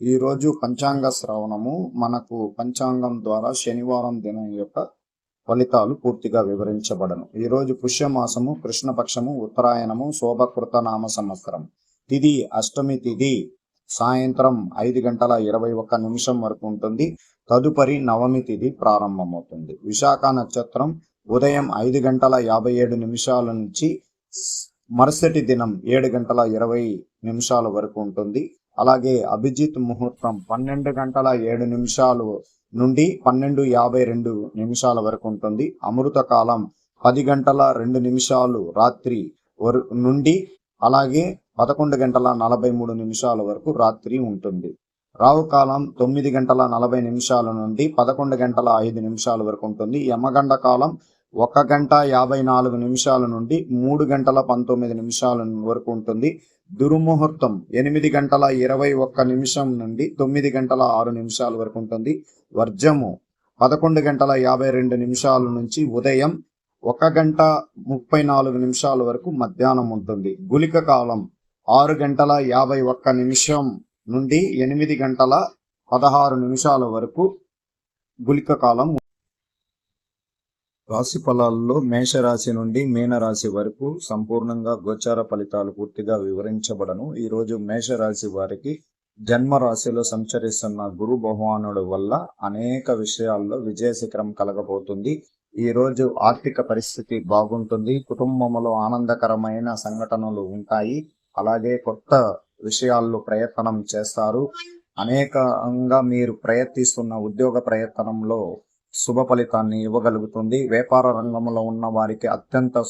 ఈరోజు పంచాంగ శ్రవణము మనకు పంచాంగం ద్వారా శనివారం దినం యొక్క ఫలితాలు పూర్తిగా వివరించబడను. ఈరోజు పుష్యమాసము కృష్ణపక్షము ఉత్తరాయణము శోభకృత నామ సంవత్సరం. తిది అష్టమి తిది సాయంత్రం ఐదు గంటల ఇరవై ఒక్క నిమిషం వరకు ఉంటుంది. తదుపరి నవమి తిది ప్రారంభమవుతుంది. విశాఖ నక్షత్రం ఉదయం ఐదు గంటల యాభై ఏడు నిమిషాల నుంచి మరుసటి దినం ఏడు గంటల ఇరవై నిమిషాల వరకు ఉంటుంది. అలాగే అభిజిత్ ముహూర్తం పన్నెండు గంటల ఏడు నిమిషాలు నుండి పన్నెండు యాభై రెండు నిమిషాల వరకు ఉంటుంది. అమృత కాలం పది గంటల రెండు నిమిషాలు రాత్రి నుండి అలాగే పదకొండు గంటల నలభై మూడు నిమిషాల వరకు రాత్రి ఉంటుంది. రావు కాలం తొమ్మిది గంటల నలభై నిమిషాల నుండి పదకొండు గంటల ఐదు నిమిషాల వరకు ఉంటుంది. యమగండ కాలం ఒక గంట యాభై నాలుగు నిమిషాల నుండి మూడు గంటల పంతొమ్మిది నిమిషాల వరకు ఉంటుంది. దుర్ముహూర్తం ఎనిమిది గంటల ఇరవై ఒక్క నిమిషం నుండి తొమ్మిది గంటల ఆరు నిమిషాల వరకు ఉంటుంది. వర్జము పదకొండు గంటల యాభై రెండు నిమిషాల నుంచి ఉదయం ఒక గంట ముప్పై నాలుగు నిమిషాల వరకు మధ్యాహ్నం ఉంటుంది. గులిక కాలం ఆరు గంటల యాభై ఒక్క నిమిషం నుండి ఎనిమిది గంటల పదహారు నిమిషాల వరకు గులిక కాలం రాశి ఫలాల్లో మేషరాశి నుండి మీనరాశి వరకు సంపూర్ణంగా గోచార ఫలితాలు పూర్తిగా వివరించబడను. ఈ రోజు మేషరాశి వారికి జన్మ రాశిలో సంచరిస్తున్న గురు భగవానుడు వల్ల అనేక విషయాల్లో విజయ శిఖరం కలగబోతుంది. ఈ రోజు ఆర్థిక పరిస్థితి బాగుంటుంది. కుటుంబంలో ఆనందకరమైన సంఘటనలు ఉంటాయి. అలాగే కొత్త విషయాల్లో ప్రయత్నం చేస్తారు. అనేకంగా మీరు ప్రయత్నిస్తున్న ఉద్యోగ ప్రయత్నంలో శుభ ఫలితాన్ని ఇవ్వగలుగుతుంది. వ్యాపార రంగంలో ఉన్న వారికి అత్యంత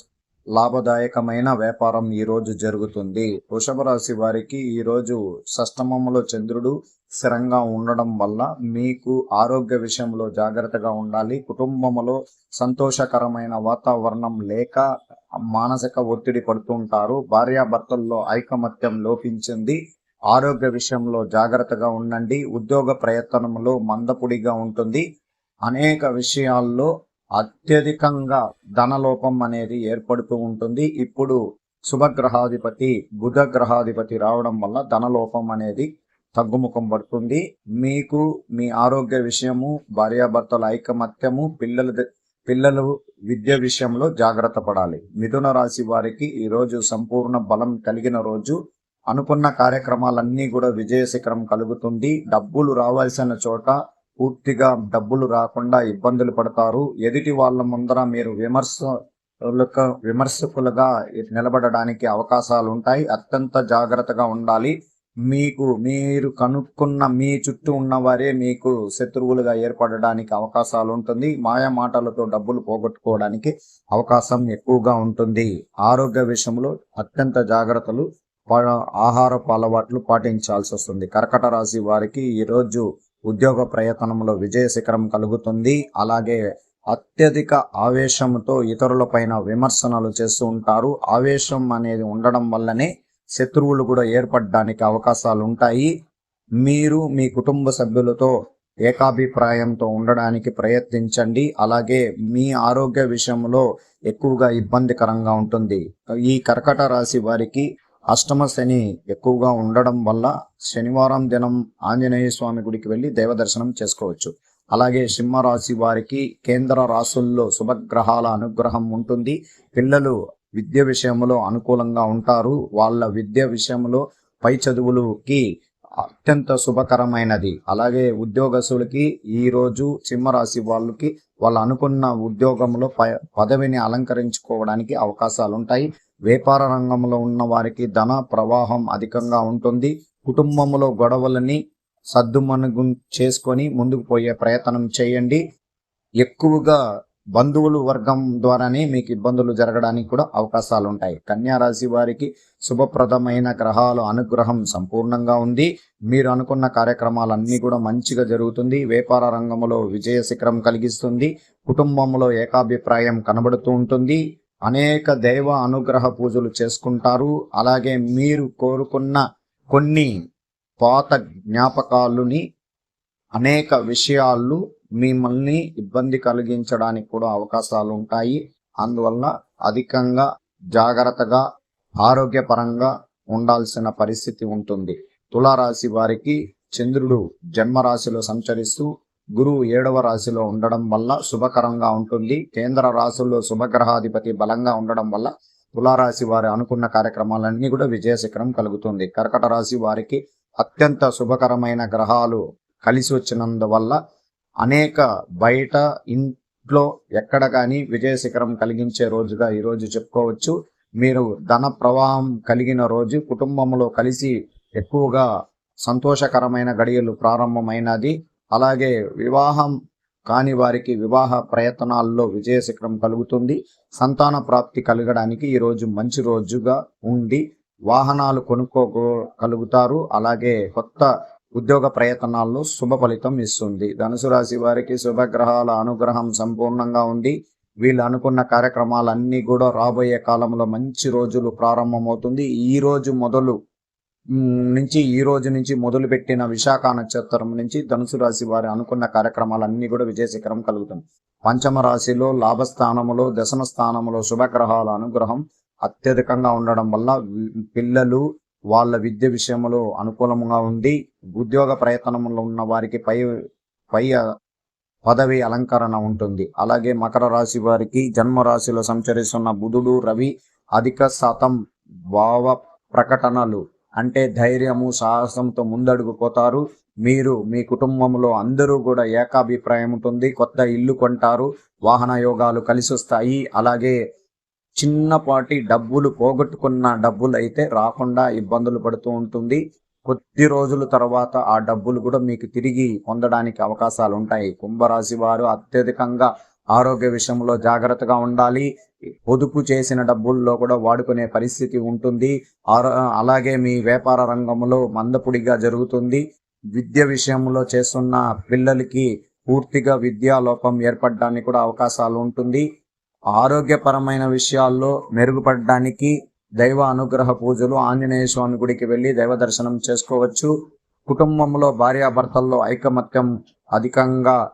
లాభదాయకమైన వ్యాపారం ఈ రోజు జరుగుతుంది. వృషభ రాశి వారికి ఈరోజు రోజు షష్టమంలో చంద్రుడు స్థిరంగా ఉండడం వల్ల మీకు ఆరోగ్య విషయంలో జాగ్రత్తగా ఉండాలి. కుటుంబంలో సంతోషకరమైన వాతావరణం లేక మానసిక ఒత్తిడి పడుతుంటారు. భార్యాభర్తల్లో ఐకమత్యం లోపించింది. ఆరోగ్య విషయంలో జాగ్రత్తగా ఉండండి. ఉద్యోగ ప్రయత్నంలో మందపుడిగా ఉంటుంది. అనేక విషయాల్లో అత్యధికంగా ధనలోపం అనేది ఏర్పడుతూ ఉంటుంది. ఇప్పుడు శుభగ్రహాధిపతి బుధ గ్రహాధిపతి రావడం వల్ల ధనలోపం అనేది తగ్గుముఖం పడుతుంది. మీకు మీ ఆరోగ్య విషయము భార్యాభర్తల ఐకమత్యము పిల్లల పిల్లలు విద్య విషయంలో జాగ్రత్త పడాలి. మిథున రాశి వారికి ఈ రోజు సంపూర్ణ బలం కలిగిన రోజు. అనుకున్న కార్యక్రమాలన్నీ కూడా విజయ శిఖరం కలుగుతుంది. డబ్బులు రావాల్సిన చోట పూర్తిగా డబ్బులు రాకుండా ఇబ్బందులు పడతారు. ఎదుటి వాళ్ళ ముందర మీరు విమర్శ విమర్శకులుగా నిలబడడానికి అవకాశాలు ఉంటాయి అత్యంత జాగ్రత్తగా ఉండాలి. మీకు మీరు కనుక్కున్న మీ చుట్టూ ఉన్నవారే మీకు శత్రువులుగా ఏర్పడడానికి అవకాశాలు ఉంటుంది మాయ మాటలతో డబ్బులు పోగొట్టుకోవడానికి అవకాశం ఎక్కువగా ఉంటుంది. ఆరోగ్య విషయంలో అత్యంత జాగ్రత్తలు ఆహారపు అలవాట్లు పాటించాల్సి వస్తుంది కర్కట రాశి వారికి ఈరోజు ఉద్యోగ ప్రయత్నంలో విజయ శిఖరం కలుగుతుంది. అలాగే అత్యధిక ఆవేశంతో ఇతరులపైన విమర్శనలు చేస్తూ ఉంటారు. ఆవేశం అనేది ఉండడం వల్లనే శత్రువులు కూడా ఏర్పడడానికి అవకాశాలు ఉంటాయి. మీరు మీ కుటుంబ సభ్యులతో ఏకాభిప్రాయంతో ఉండడానికి ప్రయత్నించండి. అలాగే మీ ఆరోగ్య విషయంలో ఎక్కువగా ఇబ్బందికరంగా ఉంటుంది. ఈ కర్కట రాశి వారికి అష్టమ శని ఎక్కువగా ఉండడం వల్ల శనివారం దినం ఆంజనేయ స్వామి గుడికి వెళ్ళి దేవ దర్శనం చేసుకోవచ్చు. అలాగే సింహరాశి వారికి కేంద్ర రాసుల్లో శుభగ్రహాల అనుగ్రహం ఉంటుంది. పిల్లలు విద్య విషయంలో అనుకూలంగా ఉంటారు. వాళ్ళ విద్య విషయంలో పై చదువులకి అత్యంత శుభకరమైనది. అలాగే ఉద్యోగస్తులకి ఈ రోజు సింహరాశి వాళ్ళకి వాళ్ళు అనుకున్న ఉద్యోగంలో ప- పదవిని అలంకరించుకోవడానికి అవకాశాలు ఉంటాయి వ్యాపార రంగంలో ఉన్న వారికి ధన ప్రవాహం అధికంగా ఉంటుంది. కుటుంబంలో గొడవలని సర్దుమనుగు చేసుకొని ముందుకు పోయే ప్రయత్నం చేయండి. ఎక్కువగా బంధువులు వర్గం ద్వారానే మీకు ఇబ్బందులు జరగడానికి కూడా అవకాశాలు ఉంటాయి. కన్యా రాశి వారికి శుభప్రదమైన గ్రహాల అనుగ్రహం సంపూర్ణంగా ఉంది. మీరు అనుకున్న కార్యక్రమాలన్నీ కూడా మంచిగా జరుగుతుంది. వ్యాపార రంగంలో విజయ శిఖరం కలిగిస్తుంది. కుటుంబంలో ఏకాభిప్రాయం కనబడుతూ ఉంటుంది. అనేక దైవ అనుగ్రహ పూజలు చేసుకుంటారు. అలాగే మీరు కోరుకున్న కొన్ని పాత జ్ఞాపకాలుని అనేక విషయాలు మిమ్మల్ని ఇబ్బంది కలిగించడానికి కూడా అవకాశాలు ఉంటాయి. అందువల్ల అధికంగా జాగ్రత్తగా ఆరోగ్యపరంగా ఉండాల్సిన పరిస్థితి ఉంటుంది. తులారాశి వారికి చంద్రుడు జన్మరాశిలో సంచరిస్తూ గురువు ఏడవ రాశిలో ఉండడం వల్ల శుభకరంగా ఉంటుంది. కేంద్ర రాశుల్లో శుభగ్రహాధిపతి బలంగా ఉండడం వల్ల తులారాశి వారి అనుకున్న కార్యక్రమాలన్నీ కూడా విజయశిఖరం కలుగుతుంది. కర్కట రాశి వారికి అత్యంత శుభకరమైన గ్రహాలు కలిసి వచ్చినందువల్ల అనేక బయట ఇంట్లో ఎక్కడ కానీ విజయశిఖరం కలిగించే రోజుగా ఈరోజు చెప్పుకోవచ్చు. మీరు ధన ప్రవాహం కలిగిన రోజు కుటుంబంలో కలిసి ఎక్కువగా సంతోషకరమైన గడియలు ప్రారంభమైనది. అలాగే వివాహం కాని వారికి వివాహ ప్రయత్నాల్లో విజయశిఖరం కలుగుతుంది. సంతాన ప్రాప్తి కలగడానికి ఈ రోజు మంచి రోజుగా ఉండి వాహనాలు కొనుక్కోగలుగుతారు. అలాగే కొత్త ఉద్యోగ ప్రయత్నాల్లో శుభ ఫలితం ఇస్తుంది. ధనుసు రాశి వారికి శుభగ్రహాల అనుగ్రహం సంపూర్ణంగా ఉంది. వీళ్ళు అనుకున్న కార్యక్రమాలన్నీ కూడా రాబోయే కాలంలో మంచి రోజులు ప్రారంభమవుతుంది. ఈ రోజు మొదలు నుంచి ఈ రోజు నుంచి మొదలుపెట్టిన విశాఖ నక్షత్రం నుంచి ధనుసు రాశి వారి అనుకున్న కార్యక్రమాలన్నీ కూడా విజయశిఖరం కలుగుతుంది. పంచమ రాశిలో లాభస్థానములో దశమ స్థానములో శుభగ్రహాల అనుగ్రహం అత్యధికంగా ఉండడం వల్ల వి- పిల్లలు వాళ్ళ విద్య విషయంలో అనుకూలంగా ఉండి ఉద్యోగ ప్రయత్నంలో ఉన్న వారికి పై పై పదవి అలంకరణ ఉంటుంది. అలాగే మకర రాశి వారికి జన్మ రాశిలో సంచరిస్తున్న బుధుడు రవి అధిక శాతం భావ ప్రకటనలు అంటే ధైర్యము సాహసంతో ముందడుగుపోతారు. మీరు మీ కుటుంబంలో అందరూ కూడా ఏకాభిప్రాయం ఉంటుంది కొత్త ఇల్లు కొంటారు వాహన యోగాలు కలిసి వస్తాయి అలాగే చిన్నపాటి డబ్బులు పోగొట్టుకున్న డబ్బులు అయితే రాకుండా ఇబ్బందులు పడుతూ ఉంటుంది. కొద్ది రోజుల తర్వాత ఆ డబ్బులు కూడా మీకు తిరిగి పొందడానికి అవకాశాలు ఉంటాయి కుంభరాశి వారు అత్యధికంగా ఆరోగ్య విషయంలో జాగ్రత్తగా ఉండాలి. పొదుపు చేసిన డబ్బుల్లో కూడా వాడుకునే పరిస్థితి ఉంటుంది. ఆరో- అలాగే మీ వ్యాపార రంగంలో మందపుడిగా జరుగుతుంది. విద్య విషయంలో చేస్తున్న పిల్లలకి పూర్తిగా విద్యా లోపం ఏర్పడడానికి కూడా అవకాశాలు ఉంటుంది. ఆరోగ్యపరమైన విషయాల్లో మెరుగుపడడానికి దైవ అనుగ్రహ పూజలు ఆంజనేయ స్వామి గుడికి వెళ్ళి దైవ దర్శనం చేసుకోవచ్చు. కుటుంబంలో భార్యాభర్తల్లో ఐకమత్యం అధికంగా